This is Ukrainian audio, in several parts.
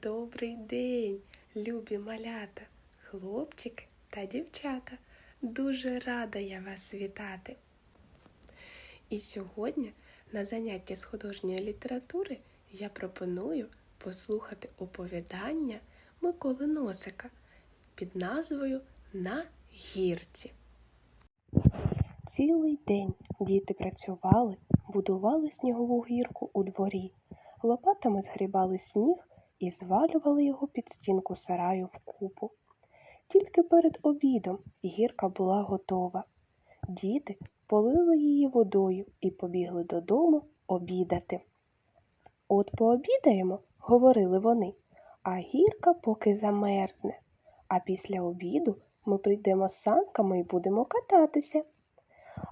Добрий день, любі малята, хлопчики та дівчата. Дуже рада я вас вітати. І сьогодні на занятті з художньої літератури я пропоную послухати оповідання Миколи Носика під назвою На гірці. Цілий день діти працювали, будували снігову гірку у дворі, лопатами згрібали сніг і звалювали його під стінку сараю в купу. Тільки перед обідом гірка була готова. Діти полили її водою і побігли додому обідати. От пообідаємо, говорили вони, а гірка поки замерзне. А після обіду ми прийдемо з санками і будемо кататися.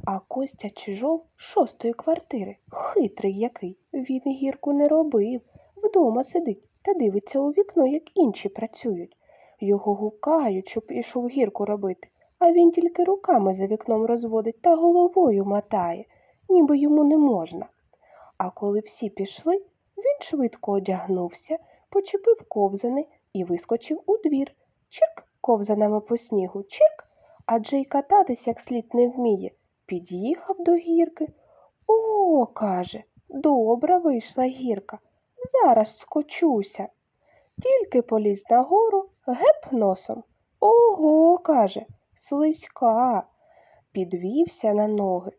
А Костя Чижов шостої квартири, хитрий який, він гірку не робив, вдома сидить та дивиться у вікно, як інші працюють. Його гукають, щоб ішов гірку робити, а він тільки руками за вікном розводить та головою мотає, ніби йому не можна. А коли всі пішли, він швидко одягнувся, почепив ковзани і вискочив у двір. Чирк ковзанами по снігу, чирк, адже й кататись як слід не вміє. Під'їхав до гірки. О, каже, добра вийшла гірка. Зараз скочуся. Тільки поліз нагору, геп носом. Ого, каже, слизька. Підвівся на ноги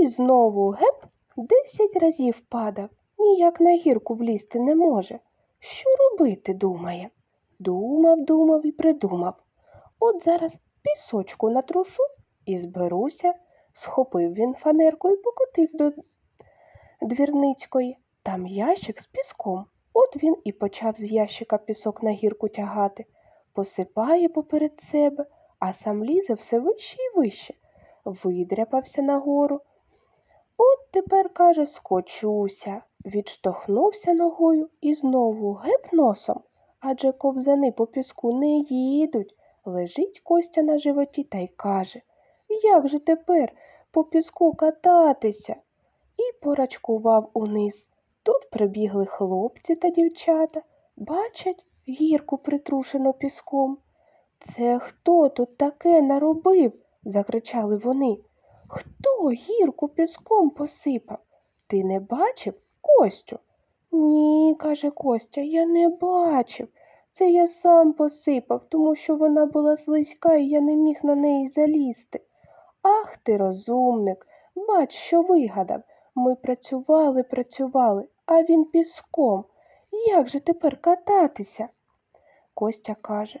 і знову геп десять разів падав. Ніяк на гірку влізти не може. Що робити, думає? Думав, думав і придумав. От зараз пісочку натрушу і зберуся. Схопив він фанерку і покотив до двірницької. Там ящик з піском. От він і почав з ящика пісок на гірку тягати, посипає поперед себе, а сам лізе все вище і вище, видряпався нагору. От тепер, каже, скочуся, відштовхнувся ногою і знову геп носом, адже ковзани по піску не їдуть. Лежить Костя на животі та й каже Як же тепер по піску кататися? І порачкував униз. Тут прибігли хлопці та дівчата, бачать гірку притрушену піском. Це хто тут таке наробив? закричали вони. Хто гірку піском посипав? Ти не бачив, Костю? Ні, каже Костя, я не бачив. Це я сам посипав, тому що вона була слизька і я не міг на неї залізти. Ах ти, розумник, бач, що вигадав. Ми працювали, працювали, а він піском. Як же тепер кататися? Костя каже,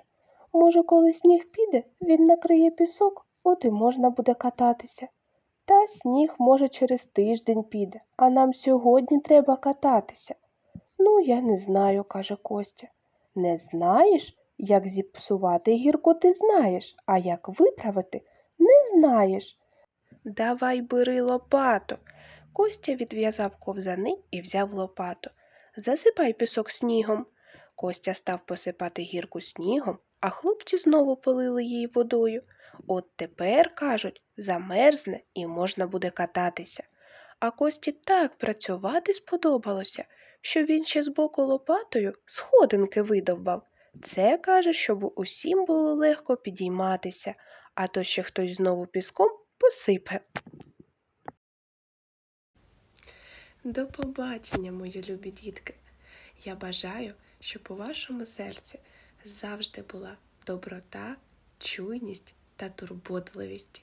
може, коли сніг піде, він накриє пісок, от і можна буде кататися. Та сніг, може, через тиждень піде, а нам сьогодні треба кататися. Ну, я не знаю, каже Костя. Не знаєш, як зіпсувати гірку ти знаєш, а як виправити не знаєш. Давай бери лопату. Костя відв'язав ковзани і взяв лопату. Засипай пісок снігом. Костя став посипати гірку снігом, а хлопці знову полили її водою. От тепер, кажуть, замерзне і можна буде кататися. А Кості так працювати сподобалося, що він ще збоку лопатою сходинки видовбав. Це каже, щоб усім було легко підійматися, а то ще хтось знову піском посипе. До побачення, мої любі дітки. Я бажаю, щоб у вашому серці завжди була доброта, чуйність та турботливість.